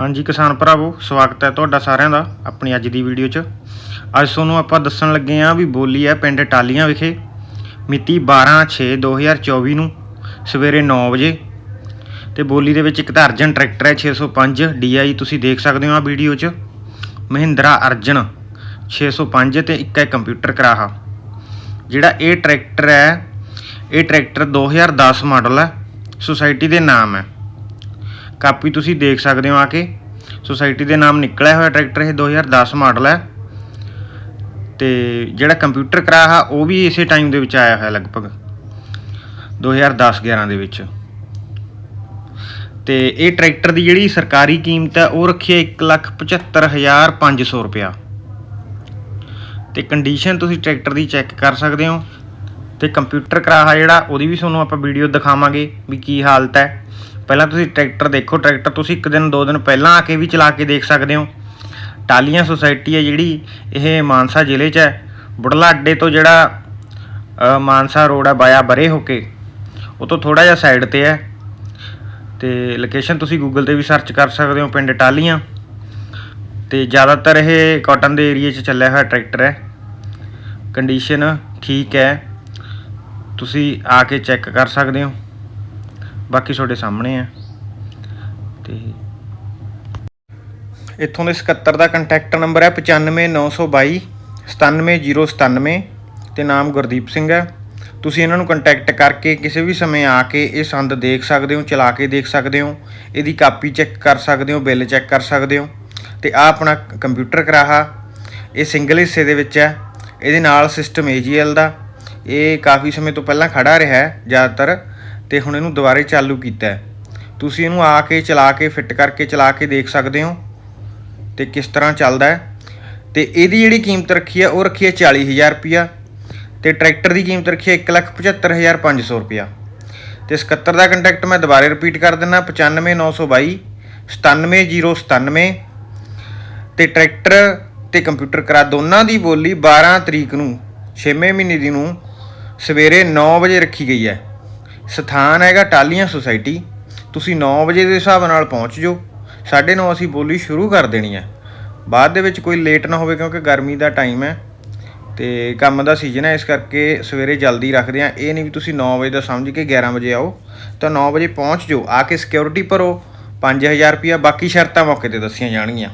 ਹਾਂਜੀ ਕਿਸਾਨ ਭਰਾਵੋ, ਸਵਾਗਤ ਹੈ ਤੁਹਾਡਾ ਸਾਰਿਆਂ ਦਾ ਆਪਣੀ ਅੱਜ ਦੀ ਵੀਡੀਓ 'ਚ। ਅੱਜ ਤੁਹਾਨੂੰ ਆਪਾਂ ਦੱਸਣ ਲੱਗੇ ਹਾਂ ਵੀ ਬੋਲੀ ਹੈ ਪਿੰਡ ਟਾਲੀਆਂ ਵਿਖੇ, ਮਿਤੀ 12/6/2024 ਨੂੰ, ਸਵੇਰੇ 9 ਵਜੇ। ਤੇ ਬੋਲੀ ਦੇ ਵਿੱਚ ਇੱਕ ਤਾਂ ਅਰਜਨ ਟਰੈਕਟਰ ਹੈ 605 DI ਤੁਸੀਂ ਦੇਖ ਸਕਦੇ ਹੋ ਆ ਵੀਡੀਓ 'ਚ। ਮਹਿੰਦਰਾ ਅਰਜਨ 605 ਤੇ ਇੱਕ ਹੈ ਕੰਪਿਊਟਰ ਕਰਾਹਾ। ਜਿਹੜਾ ਇਹ ਟਰੈਕਟਰ ਹੈ, ਇਹ ਟਰੈਕਟਰ 2010 ਮਾਡਲ ਹੈ, ਸੁਸਾਇਟੀ ਦੇ ਨਾਮ ਹੈ। ਕਾਪੀ ਤੁਸੀਂ ਦੇਖ ਸਕਦੇ ਹੋ ਆ ਕੇ। ਸੋਸਾਇਟੀ ਦੇ ਨਾਮ ਨਿਕਲਿਆ ਹੋਇਆ ਟਰੈਕਟਰ ਇਹ 2010 ਮਾਡਲ ਹੈ। ਤੇ ਜਿਹੜਾ ਕੰਪਿਊਟਰ ਕਰਾਹਾ ਉਹ ਵੀ ਇਸੇ ਟਾਈਮ ਦੇ ਵਿੱਚ ਆਇਆ ਹੋਇਆ ਲਗਭਗ। 2010-11 ਦੇ ਵਿੱਚ। ਤੇ ਇਹ ਟਰੈਕਟਰ ਦੀ ਜਿਹੜੀ ਸਰਕਾਰੀ ਕੀਮਤ ਹੈ, ਉਹ ਰੱਖੀ ਹੈ 175500 ਰੁਪਇਆ। ਤੇ ਕੰਡੀਸ਼ਨ ਤੁਸੀਂ ਟਰੈਕਟਰ ਦੀ ਚੈੱਕ ਕਰ ਸਕਦੇ ਹੋ। ਤੇ ਕੰਪਿਊਟਰ ਕਰਾਹਾ ਜਿਹੜਾ, ਉਹਦੀ ਵੀ ਤੁਹਾਨੂੰ ਆਪਾਂ ਵੀਡੀਓ ਦਿਖਾਵਾਂਗੇ ਵੀ ਕੀ ਹਾਲਤ ਹੈ। ਪਹਿਲਾਂ ਤੁਸੀਂ ਟਰੈਕਟਰ ਦੇਖੋ, ਟਰੈਕਟਰ ਤੁਸੀਂ ਇੱਕ ਦਿਨ, ਦੋ ਦਿਨ ਪਹਿਲਾਂ ਆ ਕੇ ਵੀ ਚਲਾ ਕੇ ਦੇਖ ਸਕਦੇ ਹੋ। ਟਾਲੀਆਂ ਸੁਸਾਇਟੀ ਹੈ ਜਿਹੜੀ, ਇਹ ਮਾਨਸਾ ਜ਼ਿਲ੍ਹੇ 'ਚ ਹੈ। ਬੁੜਲਾ ਅੱਡੇ ਤੋਂ ਜਿਹੜਾ ਮਾਨਸਾ ਰੋਡ ਹੈ ਬਾਇਆ ਬਰੇ ਹੋ ਕੇ, ਉਹ ਤੋਂ ਥੋੜਾ ਜਿਹਾ ਸਾਈਡ ਤੇ ਹੈ। ਤੇ ਲੋਕੇਸ਼ਨ ਤੁਸੀਂ ਗੂਗਲ ਤੇ ਵੀ ਸਰਚ ਕਰ ਸਕਦੇ ਹੋ, ਪਿੰਡ ਟਾਲੀਆਂ ਤੇ ਜ਼ਿਆਦਾਤਰ ਇਹ ਕਾਟਨ ਦੇ ਏਰੀਆ 'ਚ ਚੱਲਿਆ ਹੋਇਆ ਟਰੈਕਟਰ ਹੈ। ਕੰਡੀਸ਼ਨ ਠੀਕ ਹੈ। ਤੁਸੀਂ ਆ ਕੇ ਚੈੱਕ ਕਰ ਸਕਦੇ ਹੋ। ਬਾਕੀ ਤੁਹਾਡੇ ਸਾਹਮਣੇ ਹੈ ਤੇ ਇੱਥੋਂ ਦੇ 77 ਦਾ ਕੰਟੈਕਟ ਨੰਬਰ ਹੈ 95922 97097 ਤੇ ਨਾਮ ਗੁਰਦੀਪ ਸਿੰਘ ਹੈ। ਤੁਸੀਂ ਇਹਨਾਂ ਨੂੰ ਕੰਟੈਕਟ ਕਰਕੇ ਕਿਸੇ ਵੀ ਸਮੇਂ ਆ ਕੇ ਇਹ ਸੰਦ ਦੇਖ ਸਕਦੇ ਹੋ, ਚਲਾ ਕੇ ਦੇਖ ਸਕਦੇ ਹੋ, ਇਹਦੀ ਕਾਪੀ ਚੈੱਕ ਕਰ ਸਕਦੇ ਹੋ, ਬਿੱਲ ਚੈੱਕ ਕਰ ਸਕਦੇ ਹੋ ਤੇ ਆ ਆਪਣਾ ਕੰਪਿਊਟਰ ਕਰਾਹਾ। ਇਹ ਸਿੰਗਲ ਹਿੱਸੇ ਦੇ ਵਿੱਚ ਹੈ। ਇਹਦੇ ਨਾਲ ਸਿਸਟਮ AGL ਦਾ। ਇਹ ਕਾਫੀ ਸਮੇਂ ਤੋਂ ਪਹਿਲਾਂ ਖੜਾ ਰਿਹਾ ਹੈ। ਜ਼ਿਆਦਾਤਰ ਤੇ ਹੁਣ ਇਹਨੂੰ ਦੁਬਾਰੇ ਚਾਲੂ ਕੀਤਾ ਤੁਸੀਂ ਇਹਨੂੰ ਆ ਕੇ ਚਲਾ ਕੇ, ਫਿੱਟ ਕਰਕੇ ਚਲਾ ਕੇ ਦੇਖ ਸਕਦੇ ਹੋ ਤੇ ਕਿਸ ਤਰ੍ਹਾਂ ਚੱਲਦਾ ਹੈ। ਤੇ ਇਹਦੀ ਜਿਹੜੀ ਕੀਮਤ ਰੱਖੀ ਹੈ, ਉਹ ਰੱਖੀ ਹੈ 40000 ਰੁਪਿਆ ਤੇ ਟਰੈਕਟਰ ਦੀ ਕੀਮਤ ਰੱਖੀ ਹੈ 175500 ਰੁਪਿਆ ਤੇ 77 ਦਾ ਕੰਟੈਕਟ ਮੈਂ ਦੁਬਾਰੇ ਰਿਪੀਟ ਕਰ ਦਿੰਦਾ 95922 97097 ਤੇ ਟਰੈਕਟਰ ਤੇ ਕੰਪਿਊਟਰ ਕਰਾ ਦੋਨਾਂ ਦੀ ਬੋਲੀ 12 ਤਰੀਕ ਨੂੰ 6ਵੇਂ ਮਹੀਨੇ ਦੀ ਨੂੰ ਸਵੇਰੇ 9 ਵਜੇ ਰੱਖੀ ਗਈ ਹੈ। ਸਥਾਨ ਹੈਗਾ ਟਾਲੀਆਂ ਸੁਸਾਇਟੀ। ਤੁਸੀਂ 9 ਵਜੇ ਦੇ ਹਿਸਾਬ ਨਾਲ ਪਹੁੰਚ ਜਾਓ। 9:30 ਅਸੀਂ ਬੋਲੀ ਸ਼ੁਰੂ ਕਰ ਦੇਣੀ ਹੈ ਬਾਅਦ ਦੇ ਵਿੱਚ ਕੋਈ ਲੇਟ ਨਾ ਹੋਵੇ ਕਿਉਂਕਿ ਗਰਮੀ ਦਾ ਟਾਈਮ ਹੈ। ਤੇ ਕੰਮ ਦਾ ਸੀਜ਼ਨ ਹੈ, ਇਸ ਕਰਕੇ ਸਵੇਰੇ ਜਲਦੀ ਰੱਖਦੇ ਆ ਇਹ ਨਹੀਂ ਵੀ ਤੁਸੀਂ 9 ਵਜੇ ਦਾ ਸਮਝ ਕੇ 11 ਵਜੇ ਆਓ। ਤਾਂ 9 ਵਜੇ ਪਹੁੰਚ ਜਾਓ। ਆ ਕੇ ਸਿਕਿਉਰਿਟੀ ਭਰੋ। 5000 ਰੁਪਿਆ ਬਾਕੀ ਸ਼ਰਤਾਂ ਮੌਕੇ ਤੇ ਦੱਸੀਆਂ ਜਾਣਗੀਆਂ।